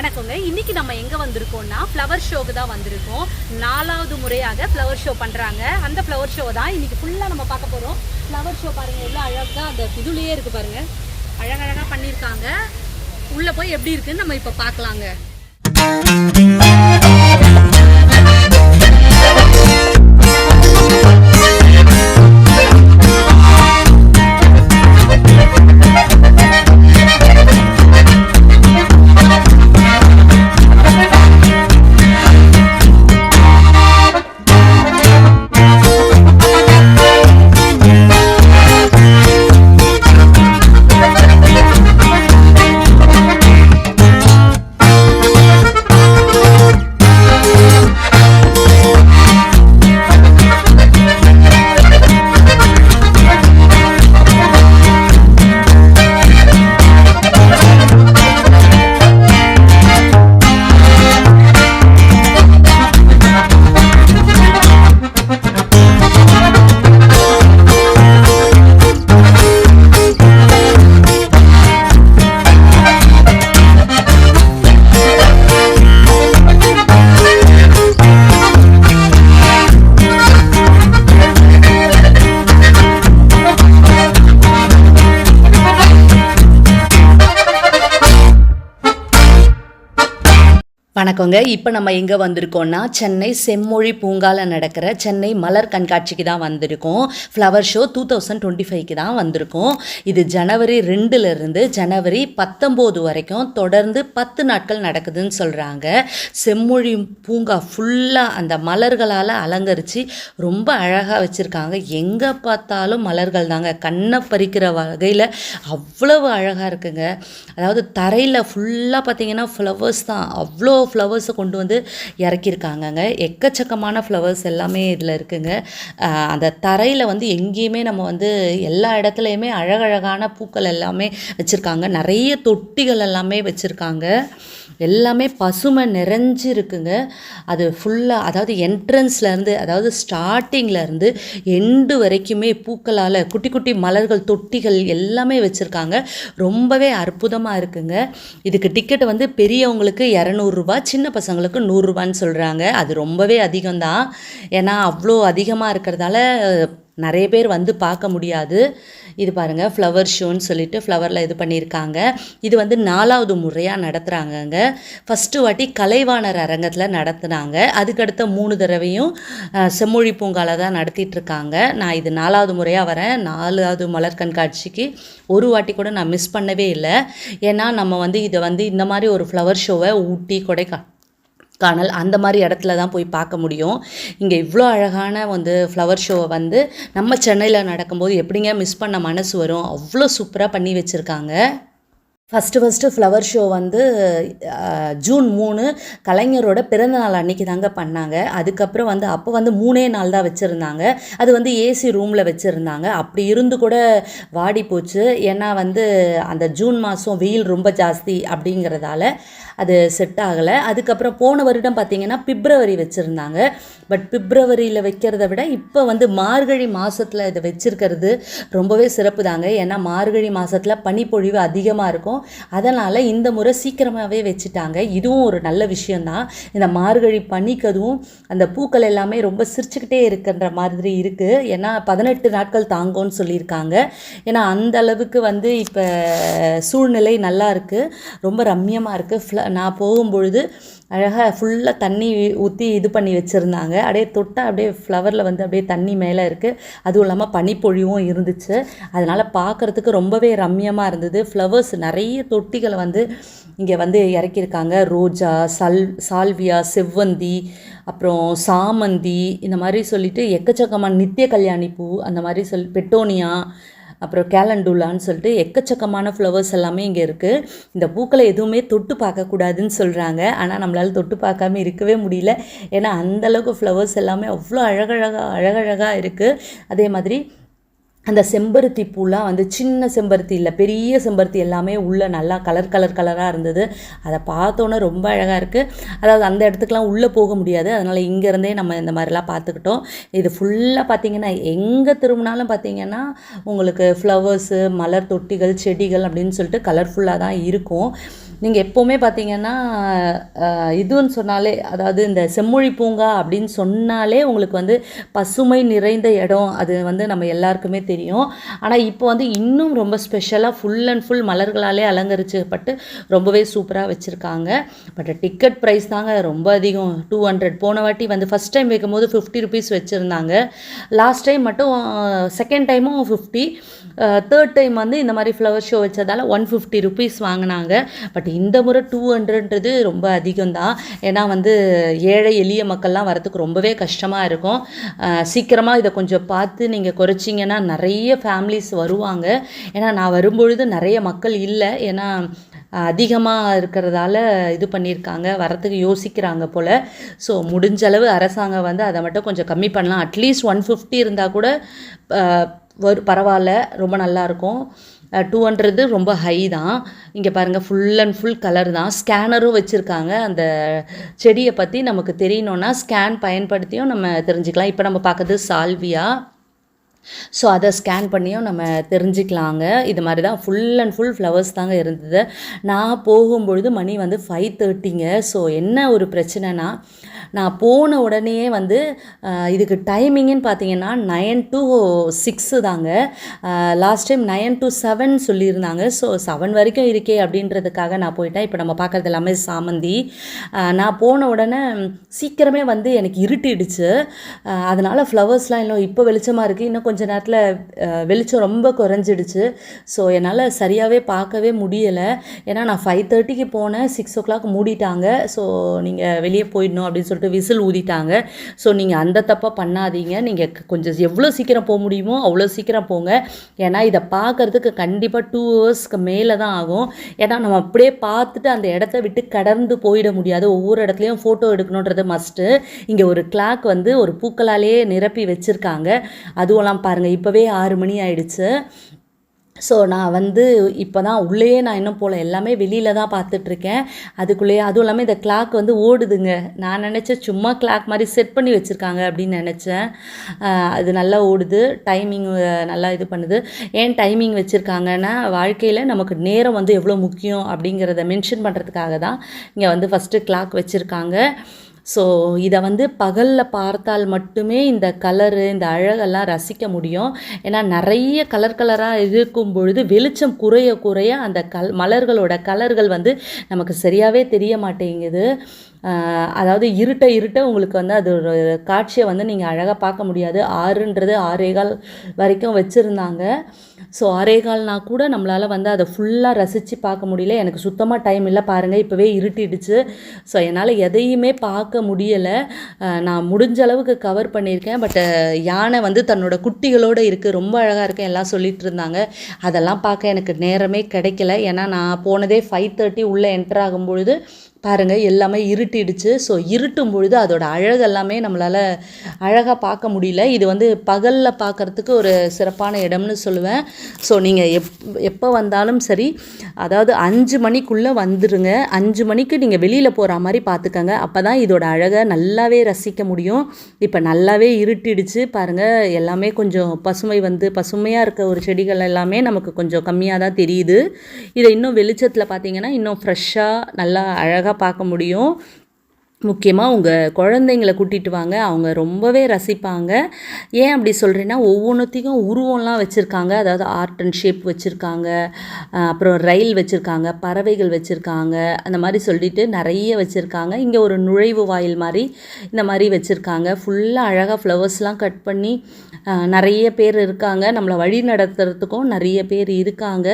வணக்கங்க. இன்னைக்கு நம்ம எங்க வந்திருக்கோம்னா ஃப்ளவர் ஷோக்கு தான் வந்திருக்கோம். நாலாவது முறையாக ஃப்ளவர் ஷோ பண்றாங்க. அந்த ஃப்ளவர் ஷோ தான் இன்னைக்கு ஃபுல்லா நம்ம பார்க்க போறோம். ஃப்ளவர் ஷோ பாருங்க எவ்வளோ அழகா அந்த இதுலயே இருக்கு பாருங்க. அழகழகா பண்ணியிருக்காங்க. உள்ள போய் எப்படி இருக்குன்னு நம்ம இப்போ பார்க்கலாங்க. வணக்கங்க இப்போ நம்ம எங்கே வந்திருக்கோம்னா சென்னை செம்மொழி பூங்கால நடக்கிற சென்னை மலர் கண்காட்சிக்கு தான் வந்திருக்கோம். Flower show two thousand twenty ஃபைவ்க்கு தான் வந்திருக்கோம். இது ஜனவரி ரெண்டுலேருந்து ஜனவரி பத்தொம்போது வரைக்கும் தொடர்ந்து பத்து நாட்கள் நடக்குதுன்னு சொல்கிறாங்க செம்மொழி பூங்கா ஃபுல்லாக அந்த மலர்களால் அலங்கரித்து ரொம்ப அழகாக வச்சுருக்காங்க. எங்கே பார்த்தாலும் மலர்கள் தாங்க. கண்ணை பறிக்கிற வகையில் அவ்வளவு அழகாக இருக்குங்க. அதாவது தரையில் ஃபுல்லாக பார்த்தீங்கன்னா ஃப்ளவர்ஸ் தான். அவ்வளோ ஃப்ளவர் ஃப்ளவர்ஸை கொண்டு வந்து இறக்கியிருக்காங்கங்க. எக்கச்சக்கமான ஃப்ளவர்ஸ் எல்லாமே இதில் இருக்குங்க. அந்த தரையில் வந்து எங்கேயுமே நம்ம வந்து எல்லா இடத்துலையுமே அழகழகான பூக்கள் எல்லாமே வச்சுருக்காங்க. நிறைய தொட்டிகள் எல்லாமே வச்சுருக்காங்க. எல்லாமே பசுமை நிறைஞ்சு இருக்குங்க அது ஃபுல்லாக அதாவது என்ட்ரன்ஸ்லேருந்து அதாவது ஸ்டார்டிங்லேருந்து எண்டு வரைக்குமே பூக்களால் குட்டி குட்டி மலர்கள் தொட்டிகள் எல்லாமே வச்சுருக்காங்க. ரொம்பவே அற்புதமாக இருக்குங்க. இதுக்கு டிக்கெட் வந்து பெரியவங்களுக்கு இரநூறுபா சின்ன பசங்களுக்கு நூறுரூபான்னு சொல்கிறாங்க அது ரொம்பவே அதிகம்தான். ஏன்னா அவ்வளோ அதிகமாக இருக்கிறதால நிறைய பேர் வந்து பார்க்க முடியாது. இது பாருங்கள் ஃப்ளவர் ஷோன்னு சொல்லிட்டு ஃப்ளவரில் இது பண்ணியிருக்காங்க. இது வந்து நாலாவது முறையாக நடத்துகிறாங்கங்க ஃபஸ்ட்டு வாட்டி கலைவாணர் அரங்கத்தில் நடத்துனாங்க. அதுக்கடுத்த மூணு தடவையும் செம்மொழி பூங்காவில் தான் நடத்திட்டுருக்காங்க. நான் இது நாலாவது முறையாக வரேன். நாலாவது மலர் கண்காட்சிக்கு ஒரு வாட்டி கூட நான் மிஸ் பண்ணவே இல்லை. ஏன்னா நம்ம வந்து இதை வந்து இந்த மாதிரி ஒரு ஃப்ளவர் ஷோவை ஊட்டி கொடைக்கா காணல் அந்த மாதிரி இடத்துல தான் போய் பார்க்க முடியும். இங்கே இவ்வளோ அழகான வந்து ஃப்ளவர் ஷோவை வந்து நம்ம சென்னையில் நடக்கும்போது எப்படிங்க மிஸ் பண்ண மனசு வரும்? அவ்வளோ சூப்பராக பண்ணி வச்சுருக்காங்க. ஃபஸ்ட்டு ஃபஸ்ட்டு ஃப்ளவர் ஷோ வந்து ஜூன் மூணு கலைஞரோட பிறந்த நாள் அன்னைக்கு தாங்க பண்ணாங்க. அதுக்கப்புறம் வந்து அப்போ வந்து மூணே நாள் தான் வச்சுருந்தாங்க. அது வந்து ஏசி ரூமில் வச்சுருந்தாங்க. அப்படி இருந்து கூட வாடி போச்சு. ஏன்னா வந்து அந்த ஜூன் மாதம் வெயில் ரொம்ப ஜாஸ்தி அப்படிங்கிறதால அது செட் ஆகலை. அதுக்கப்புறம் போன வருடம் பார்த்திங்கன்னா பிப்ரவரி வச்சுருந்தாங்க. பட் பிப்ரவரியில் வைக்கிறத விட இப்போ வந்து மார்கழி மாதத்தில் இதை வச்சுருக்கிறது ரொம்பவே சிறப்பு தாங்க ஏன்னா மார்கழி மாதத்தில் பனிப்பொழிவு அதிகமாக இருக்கும். அதனால் இந்த முறை சீக்கிரமாகவே வச்சுட்டாங்க. இதுவும் ஒரு நல்ல விஷயந்தான் இந்த மார்கழி பனிக்கு அதுவும் அந்த பூக்கள் எல்லாமே ரொம்ப சிரிச்சுக்கிட்டே இருக்கின்ற மாதிரி இருக்குது ஏன்னா பதினெட்டு நாட்கள் தாங்கும்னு சொல்லியிருக்காங்க. ஏன்னா அந்த அளவுக்கு வந்து இப்போ சூழ்நிலை நல்லா இருக்குது ரொம்ப ரம்மியமாக இருக்குது ஃப்ள நான் போகும்பொழுது அழகாக ஃபுல்லாக தண்ணி ஊற்றி இது பண்ணி வச்சுருந்தாங்க. அப்படியே தொட்டால் அப்படியே ஃப்ளவரில் வந்து அப்படியே தண்ணி மேலே இருக்குது அதுவும் இல்லாமல் பனிப்பொழிவும் இருந்துச்சு. அதனால் பார்க்குறதுக்கு ரொம்பவே ரம்மியமாக இருந்தது. ஃப்ளவர்ஸ் நிறைய தொட்டிகளை வந்து இங்கே வந்து இறக்கியிருக்காங்க. ரோஜா சல் சால்வியா செவ்வந்தி அப்புறம் சாமந்தி இந்த மாதிரி சொல்லிட்டு எக்கச்சக்கமான நித்திய கல்யாணி பூ அந்த மாதிரி சொல் பெட்டோனியா அப்புறம் கேலண்டூலான்னு சொல்லிட்டு எக்கச்சக்கமான ஃப்ளவர்ஸ் எல்லாமே இங்கே இருக்குது இந்த பூக்களை எதுவுமே தொட்டு பார்க்கக்கூடாதுன்னு சொல்கிறாங்க ஆனால் நம்மளால் தொட்டு பார்க்காம இருக்கவே முடியல. ஏன்னா அந்தளவுக்கு ஃப்ளவர்ஸ் எல்லாமே அவ்வளோ அழகழகாக அழகழகாக இருக்குது அதே மாதிரி அந்த செம்பருத்தி பூலாம் வந்து சின்ன செம்பருத்தி இல்லை பெரிய செம்பருத்தி எல்லாமே உள்ளே நல்லா கலர் கலர் கலராக இருந்தது. அதை பார்த்தோன்னே ரொம்ப அழகாக இருக்குது அதாவது அந்த இடத்துக்குலாம் உள்ளே போக முடியாது. அதனால் இங்கேருந்தே நம்ம இந்த மாதிரிலாம் பார்த்துக்கிட்டோம். இது ஃபுல்லாக பார்த்திங்கன்னா எங்கே திரும்பினாலும் பார்த்தீங்கன்னா உங்களுக்கு ஃப்ளவர்ஸு மலர் தொட்டிகள் செடிகள் அப்படின்னு சொல்லிட்டு கலர்ஃபுல்லாக தான் இருக்கும். நீங்கள் எப்போவுமே பார்த்தீங்கன்னா இதுன்னு சொன்னாலே அதாவது இந்த செம்மொழி பூங்கா அப்படின்னு சொன்னாலே உங்களுக்கு வந்து பசுமை நிறைந்த இடம். அது வந்து நம்ம எல்லாருக்குமே தெரியும். ஆனால் இப்போ வந்து இன்னும் ரொம்ப ஸ்பெஷலாக ஃபுல் அண்ட் ஃபுல் மலர்களாலே அலங்கரிச்சப்பட்டு ரொம்பவே சூப்பராக வச்சுருக்காங்க. பட் டிக்கெட் ப்ரைஸ் தாங்க ரொம்ப அதிகம். டூ ஹண்ட்ரட் போன வாட்டி வந்து ஃபஸ்ட் டைம் வைக்கும்போது ஃபிஃப்டி ருபீஸ் வச்சுருந்தாங்க. லாஸ்ட் டைம் மட்டும் செகண்ட் டைமும் ஃபிஃப்டி தேர்ட் டைம் வந்து இந்த மாதிரி ஃப்ளவர் ஷோ வச்சதால ஒன் ஃபிஃப்டி ருபீஸ் வாங்கினாங்க. பட் இந்த முறை டூ ஹண்ட்ரட்ன்றது ரொம்ப அதிகம்தான். ஏன்னா வந்து ஏழை எளிய மக்கள்லாம் வரதுக்கு ரொம்பவே கஷ்டமாக இருக்கும். சீக்கிரமாக இதை கொஞ்சம் பார்த்து நீங்கள் குறைச்சிங்கன்னா நிறைய ஃபேமிலிஸ் வருவாங்க. ஏன்னா நான் வரும்பொழுது நிறைய மக்கள் இல்லை. ஏன்னா அதிகமாக இருக்கிறதால இது பண்ணியிருக்காங்க. வரத்துக்கு யோசிக்கிறாங்க போல். ஸோ முடிஞ்ச அளவு அரசாங்கம் வந்து அதை மட்டும் கொஞ்சம் கம்மி பண்ணலாம். அட்லீஸ்ட் ஒன் ஃபிஃப்டி இருந்தால் கூட வரு பரவாயில்ல. ரொம்ப நல்லாயிருக்கும் டூ ஹண்ட்ரடு ரொம்ப ஹை தான். இங்கே பாருங்கள் ஃபுல் அண்ட் ஃபுல் கலர் தான். ஸ்கேனரும் வச்சுருக்காங்க. அந்த செடியை பற்றி நமக்கு தெரியணுன்னா ஸ்கேன் பயன்படுத்தியும் நம்ம தெரிஞ்சுக்கலாம். இப்போ நம்ம பார்க்குறது சால்வியா ஸோ அதை ஸ்கேன் பண்ணியும் நம்ம தெரிஞ்சுக்கலாங்க. இது மாதிரி தான் ஃபுல் அண்ட் ஃபுல் ஃப்ளவர்ஸ் தாங்க இருந்தது. நான் போகும்பொழுது மணி வந்து ஃபைவ் தேர்ட்டிங்க ஸோ என்ன ஒரு பிரச்சனைனா நான் போன உடனே வந்து இதுக்கு டைமிங்குன்னு பார்த்தீங்கன்னா நயன் டு சிக்ஸு தாங்க. Last time nine to seven சொல்லியிருந்தாங்க. ஸோ செவன் வரைக்கும் இருக்கே அப்படின்றதுக்காக நான் போயிட்டேன். இப்போ நம்ம பார்க்குறது எல்லாமே சாமந்தி. நான் போன உடனே சீக்கிரமே வந்து எனக்கு இருட்டிடுச்சு. அதனால் ஃப்ளவர்ஸ்லாம் இன்னும் இப்போ வெளிச்சமாக இருக்குது இன்னும் கொஞ்ச நேரத்தில் வெளிச்சம் ரொம்ப குறைஞ்சிடுச்சு. ஸோ என்னால் சரியாகவே பார்க்கவே முடியலை. ஏன்னா நான் ஃபைவ் தேர்ட்டிக்கு போனேன் சிக்ஸ் ஓ கிளாக் மூடிட்டாங்க. ஸோ நீங்கள் வெளியே போயிடணும் அப்படின்னு சொல்லிட்டு விசில் ஊதிட்டாங்க. ஸோ நீங்கள் அந்த தப்பாக பண்ணாதீங்க. நீங்கள் கொஞ்சம் எவ்வளோ சீக்கிரம் போக முடியுமோ அவ்வளோ சீக்கிரம் போங்க. ஏன்னா இதை பார்க்கறதுக்கு கண்டிப்பாக டூ ஹவர்ஸ்க்கு மேலே தான் ஆகும். ஏன்னா நம்ம அப்படியே பார்த்துட்டு அந்த இடத்த விட்டு கடந்து போயிட முடியாது. ஒவ்வொரு இடத்துலையும் ஃபோட்டோ எடுக்கணுன்றது மஸ்ட்டு இங்கே ஒரு கிளாக் வந்து ஒரு பூக்களாலே நிரப்பி வச்சுருக்காங்க. அதுவெல்லாம் பாருங்கள் இப்போவே ஆறு மணி ஆயிடுச்சு. ஸோ நான் வந்து இப்போ தான் உள்ளேயே நான் இன்னும் போகல எல்லாமே வெளியில் தான் பார்த்துட்ருக்கேன். அதுக்குள்ளேயே அதுவும் இல்லாமல் இந்த கிளாக் வந்து ஓடுதுங்க. நான் நினச்சேன் சும்மா கிளாக் மாதிரி செட் பண்ணி வச்சுருக்காங்க அப்படின்னு நினச்சேன். அது நல்லா ஓடுது. டைமிங் நல்லா இது பண்ணுது. ஏன் டைமிங் வச்சுருக்காங்கன்னா வாழ்க்கையில் நமக்கு நேரம் வந்து எவ்வளோ முக்கியம் அப்படிங்கிறத மென்ஷன் பண்ணுறதுக்காக தான் இங்கே வந்து ஃபஸ்ட்டு கிளாக் வச்சுருக்காங்க. ஸோ இதை வந்து பகலில் பார்த்தால் மட்டுமே இந்த கலரு இந்த அழகெல்லாம் ரசிக்க முடியும். ஏன்னா நிறைய கலர் கலராக இருக்கும் பொழுது வெளிச்சம் குறைய குறைய அந்த கல் மலர்களோட கலர்கள் வந்து நமக்கு சரியாகவே தெரிய மாட்டேங்குது. அதாவது இருட்ட இருட்ட உங்களுக்கு வந்து அது ஒரு காட்சியை வந்து நீங்கள் அழகாக பார்க்க முடியாது. ஆறுன்றது ஆறேகால் வரைக்கும் வச்சுருந்தாங்க. ஸோ ஆறேகால்னா கூட நம்மளால் வந்து அதை ஃபுல்லாக ரசித்து பார்க்க முடியல. எனக்கு சுத்தமாக டைம் இல்லை. பாருங்கள் இப்போவே இருட்டிடுச்சு. ஸோ என்னால் எதையுமே பார்க்க முடியலை. நான் முடிஞ்ச அளவுக்கு கவர் பண்ணியிருக்கேன். பட் யானை வந்து தன்னோட குட்டிகளோடு இருக்குது ரொம்ப அழகாக இருக்கு. எல்லாம் சொல்லிட்டு இருந்தாங்க. அதெல்லாம் பார்க்க எனக்கு நேரமே கிடைக்கல. ஏன்னா நான் போனதே ஃபைவ் தேர்ட்டி உள்ளே என்டர் ஆகும்பொழுது பாருங்கள் எல்லாமே இருட்டிடுச்சு. ஸோ இருட்டும் பொழுது அதோட அழகெல்லாமே நம்மளால் அழகாக பார்க்க முடியல. இது வந்து பகலில் பார்க்கறதுக்கு ஒரு சிறப்பான இடம்னு சொல்லுவேன். ஸோ நீங்கள் எப் எப்போ வந்தாலும் சரி அதாவது அஞ்சு மணிக்குள்ளே வந்துடுங்க அஞ்சு மணிக்கு நீங்கள் வெளியில் போகிற மாதிரி பார்த்துக்கங்க. அப்போ தான் இதோட அழகை நல்லாவே ரசிக்க முடியும். இப்போ நல்லாவே இருட்டிடுச்சு. பாருங்கள் எல்லாமே கொஞ்சம் பசுமை வந்து பசுமையாக இருக்க ஒரு செடிகள் எல்லாமே நமக்கு கொஞ்சம் கம்மியாக தான் தெரியுது. இதை இன்னும் வெளிச்சத்தில் பார்த்தீங்கன்னா இன்னும் ஃப்ரெஷ்ஷாக நல்லா அழகாக பார்க்க முடியும். முக்கியமாக உங்கள் குழந்தைங்கள கூட்டிகிட்டு வாங்க. அவங்க ரொம்பவே ரசிப்பாங்க. ஏன் அப்படி சொல்கிறேன்னா ஒவ்வொன்றுத்தையும் உருவம்லாம் வச்சுருக்காங்க. அதாவது ஆர்ட் அண்ட் ஷேப் வச்சுருக்காங்க. அப்புறம் ரயில் வச்சுருக்காங்க. பறவைகள் வச்சுருக்காங்க. அந்த மாதிரி சொல்லிட்டு நிறைய வச்சுருக்காங்க. இங்கே ஒரு நுழைவு வாயில் மாதிரி இந்த மாதிரி வச்சுருக்காங்க. ஃபுல்லாக அழகாக ஃப்ளவர்ஸ்லாம் கட் பண்ணி நிறைய பேர் இருக்காங்க. நம்மளை வழி நடத்துறதுக்கும் நிறைய பேர் இருக்காங்க.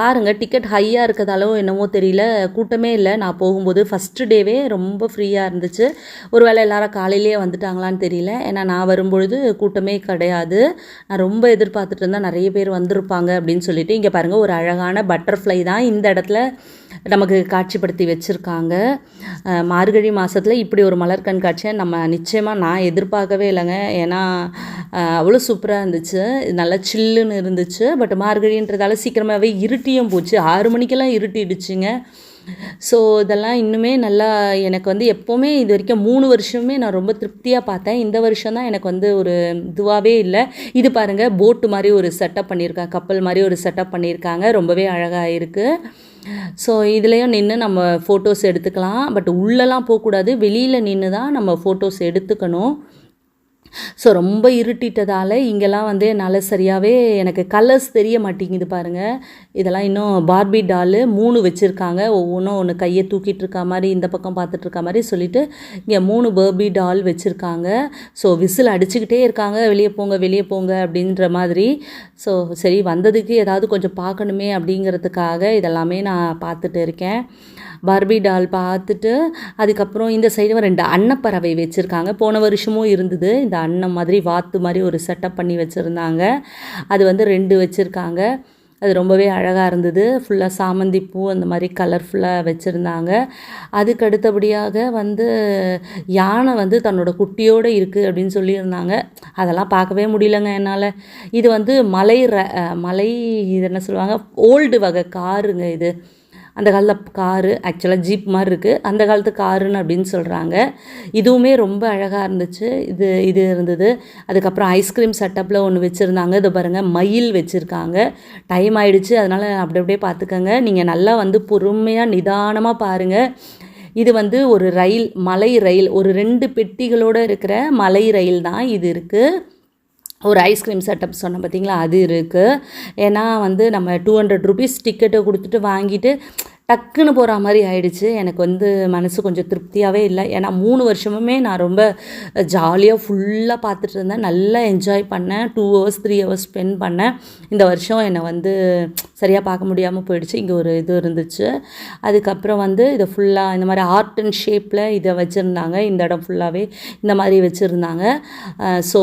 பாருங்கள் டிக்கெட் ஹையாக இருக்கிறதாலவும் என்னவோ தெரியல. கூட்டமே இல்லை. நான் போகும்போது ஃபஸ்ட்டு டேவே ரொம்ப ஃப்ரீயாக இருந்துச்சு. ஒரு வேளை எல்லாரும் காலையிலேயே வந்துட்டாங்களான்னு தெரியல. ஏன்னா நான் வரும்பொழுது கூட்டமே கிடையாது. நான் ரொம்ப எதிர்பார்த்துட்டு இருந்தால் நிறைய பேர் வந்திருப்பாங்க அப்படின்னு சொல்லிட்டு இங்கே பாருங்கள் ஒரு அழகான பட்டர்ஃப்ளை தான் இந்த இடத்துல நமக்கு காட்சிப்படுத்தி வச்சுருக்காங்க. மார்கழி மாதத்தில் இப்படி ஒரு மலர் கண்காட்சியை நம்ம நிச்சயமாக நான் எதிர்பார்க்கவே இல்லைங்க. ஏன்னா அவ்வளோ சூப்பராக இருந்துச்சு. நல்லா சில்லுன்னு இருந்துச்சு. பட் மார்கழின்றதால சீக்கிரமாகவே இருட்டியும் போச்சு. ஆறு மணிக்கெல்லாம் இருட்டிடுச்சுங்க. ஸோ இதெல்லாம் இன்னுமே நல்லா எனக்கு வந்து எப்போவுமே இது வரைக்கும் மூணு வருஷமே நான் ரொம்ப திருப்தியாக பார்த்தேன். இந்த வருஷம் தான் எனக்கு வந்து ஒரு இதுவாகவே இல்லை. இது பாருங்கள் போட்டு மாதிரி ஒரு செட்டப் பண்ணியிருக்காங்க கப்பல் மாதிரி ஒரு செட்டப் பண்ணியிருக்காங்க. ரொம்பவே அழகாக இருக்குது ஸோ இதுலேயும் நின்று நம்ம ஃபோட்டோஸ் எடுத்துக்கலாம். பட் உள்ளெல்லாம் போகக்கூடாது. வெளியில் நின்று தான் நம்ம ஃபோட்டோஸ் எடுத்துக்கணும். ஸோ ரொம்ப இருட்டிட்டதால் இங்கெல்லாம் வந்து என்னால் சரியாகவே எனக்கு கலர்ஸ் தெரிய மாட்டேங்குது பாருங்கள் இதெல்லாம் இன்னும் பார்பி டாலு மூணு வச்சுருக்காங்க. ஒவ்வொன்றும் ஒன்று கையை தூக்கிட்டு இருக்க மாதிரி இந்த பக்கம் பார்த்துட்டு இருக்க மாதிரி சொல்லிட்டு இங்கே மூணு பர்பி டால் வச்சுருக்காங்க. ஸோ விசில் அடிச்சுக்கிட்டே இருக்காங்க. வெளியே போங்க வெளியே போங்க அப்படின்ற மாதிரி. ஸோ சரி வந்ததுக்கு ஏதாவது கொஞ்சம் பார்க்கணுமே அப்படிங்கிறதுக்காக இதெல்லாமே நான் பார்த்துட்டு இருக்கேன். பார்பி டால் பார்த்துட்டு அதுக்கப்புறம் இந்த சைடு ரெண்டு அன்னப்பறவை வச்சுருக்காங்க. போன வருஷமும் இருந்தது. இந்த அன்னம் மாதிரி வாத்து மாதிரி ஒரு செட்டப் பண்ணி வச்சுருந்தாங்க. அது வந்து ரெண்டு வச்சுருக்காங்க. அது ரொம்பவே அழகாக இருந்தது. ஃபுல்லாக சாமந்தி பூ அந்த மாதிரி கலர்ஃபுல்லாக வச்சுருந்தாங்க. அதுக்கு அடுத்தபடியாக வந்து யானை வந்து தன்னோட குட்டியோடு இருக்குது அப்படின்னு சொல்லியிருந்தாங்க. அதெல்லாம் பார்க்கவே முடியலங்க என்னால். இது வந்து மலை ர மலை இது என்ன சொல்லுவாங்க? ஓல்டு வகை காருங்க இது. அந்த காலத்தில் காரு ஆக்சுவலாக ஜீப் மாதிரி இருக்குது அந்த காலத்து காருன்னு அப்படின்னு சொல்கிறாங்க இதுவுமே ரொம்ப அழகாக இருந்துச்சு. இது இது இருந்தது. அதுக்கப்புறம் ஐஸ்கிரீம் செட்டப்பில் ஒன்று வச்சுருந்தாங்க. இது பாருங்கள் மயில் வச்சுருக்காங்க. டைம் ஆகிடுச்சு அதனால் அப்படி அப்படியே பார்த்துக்கோங்க. நீங்கள் நல்லா வந்து பொறுமையாக நிதானமாக பாருங்கள் இது வந்து ஒரு ரயில் மலை ரயில். ஒரு ரெண்டு பெட்டிகளோடு இருக்கிற மலை ரயில் தான் இது இருக்குது ஒரு ஐஸ்கிரீம் செட்டப் சொன்னேன் பார்த்தீங்களா அது இருக்குது ஏன்னா வந்து நம்ம டூ ஹண்ட்ரட் ருபீஸ் டிக்கெட்டை கொடுத்துட்டு வாங்கிட்டு டக்குன்னு போகிற மாதிரி ஆயிடுச்சு. எனக்கு வந்து மனசு கொஞ்சம் திருப்தியாகவே இல்லை. ஏன்னா மூணு வருஷமுமே நான் ரொம்ப ஜாலியாக ஃபுல்லாக பார்த்துட்டு இருந்தேன். நல்லா என்ஜாய் பண்ணேன். Two hours three hours spend பண்ணேன். இந்த வருஷம் என்னை வந்து சரியாக பார்க்க முடியாமல் போயிடுச்சு. இங்கே ஒரு இது இருந்துச்சு. அதுக்கப்புறம் வந்து இதை ஃபுல்லாக இந்த மாதிரி ஆர்ட் அண்ட் ஷேப்பில் இதை வச்சுருந்தாங்க. இந்த இடம் ஃபுல்லாகவே இந்த மாதிரி வச்சுருந்தாங்க. ஸோ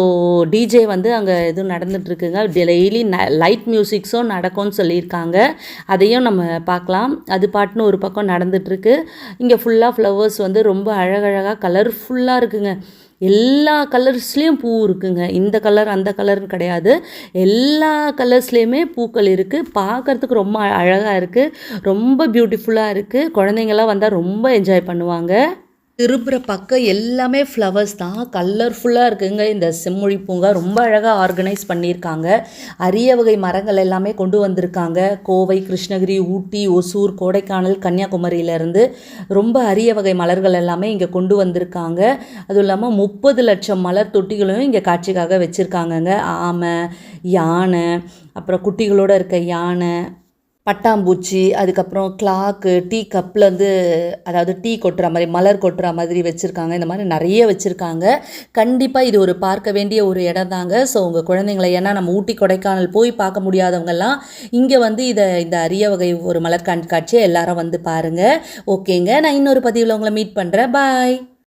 டிஜே வந்து அங்கே எதுவும் நடந்துகிட்ருக்குங்க டெய்லி ந லைட் மியூசிக்ஸும் நடக்கும்னு சொல்லியிருக்காங்க. அதையும் நம்ம பார்க்கலாம். அது பாட்டுன்னு ஒரு பக்கம் நடந்துகிட்ருக்கு இங்கே ஃபுல்லாக ஃப்ளவர்ஸ் வந்து ரொம்ப அழகழகாக கலர்ஃபுல்லாக இருக்குங்க. எல்லா கலர்ஸ்லேயும் பூ இருக்குங்க. இந்த கலர் அந்த கலர்னு கிடையாது. எல்லா கலர்ஸ்லேயுமே பூக்கள் இருக்குது பார்க்குறதுக்கு ரொம்ப அழகாக இருக்குது ரொம்ப பியூட்டிஃபுல்லாக இருக்குது குழந்தைங்கள்லாம் வந்தால் ரொம்ப என்ஜாய் பண்ணுவாங்க. திருப்புற பக்கம் எல்லாமே ஃப்ளவர்ஸ் தான். கலர்ஃபுல்லாக இருக்குங்க. இந்த செம்மொழி பூங்கா ரொம்ப அழகாக ஆர்கனைஸ் பண்ணியிருக்காங்க. அரிய வகை மரங்கள் எல்லாமே கொண்டு வந்திருக்காங்க. கோவை கிருஷ்ணகிரி ஊட்டி ஒசூர் கோடைக்கானல் கன்னியாகுமரியிலேருந்து ரொம்ப அரிய வகை மலர்கள் எல்லாமே இங்கே கொண்டு வந்திருக்காங்க. அதுவும் இல்லாமல் முப்பது லட்சம் மலர் தொட்டிகளையும் இங்கே காட்சிக்காக வச்சுருக்காங்கங்க. ஆமை யானை அப்புறம் குட்டிகளோடு இருக்க யானை பட்டாம்பூச்சி அதுக்கப்புறம் கிளாக்கு டீ கப்லேருந்து அதாவது டீ கொட்டுற மாதிரி மலர் கொட்டுற மாதிரி வச்சுருக்காங்க. இந்த மாதிரி நிறைய வச்சுருக்காங்க. கண்டிப்பாக இது ஒரு பார்க்க வேண்டிய ஒரு இடம் தாங்க. ஸோ உங்கள் குழந்தைங்கள ஏன்னா நம்ம ஊட்டி கொடைக்கானல் போய் பார்க்க முடியாதவங்கெல்லாம் இங்கே வந்து இதை இந்த அரிய வகை ஒரு மலர் கண்காட்சியை எல்லாரும் வந்து பாருங்கள் ஓகேங்க. நான் இன்னொரு பதிவில் உங்களை மீட் பண்ணுறேன் பாய்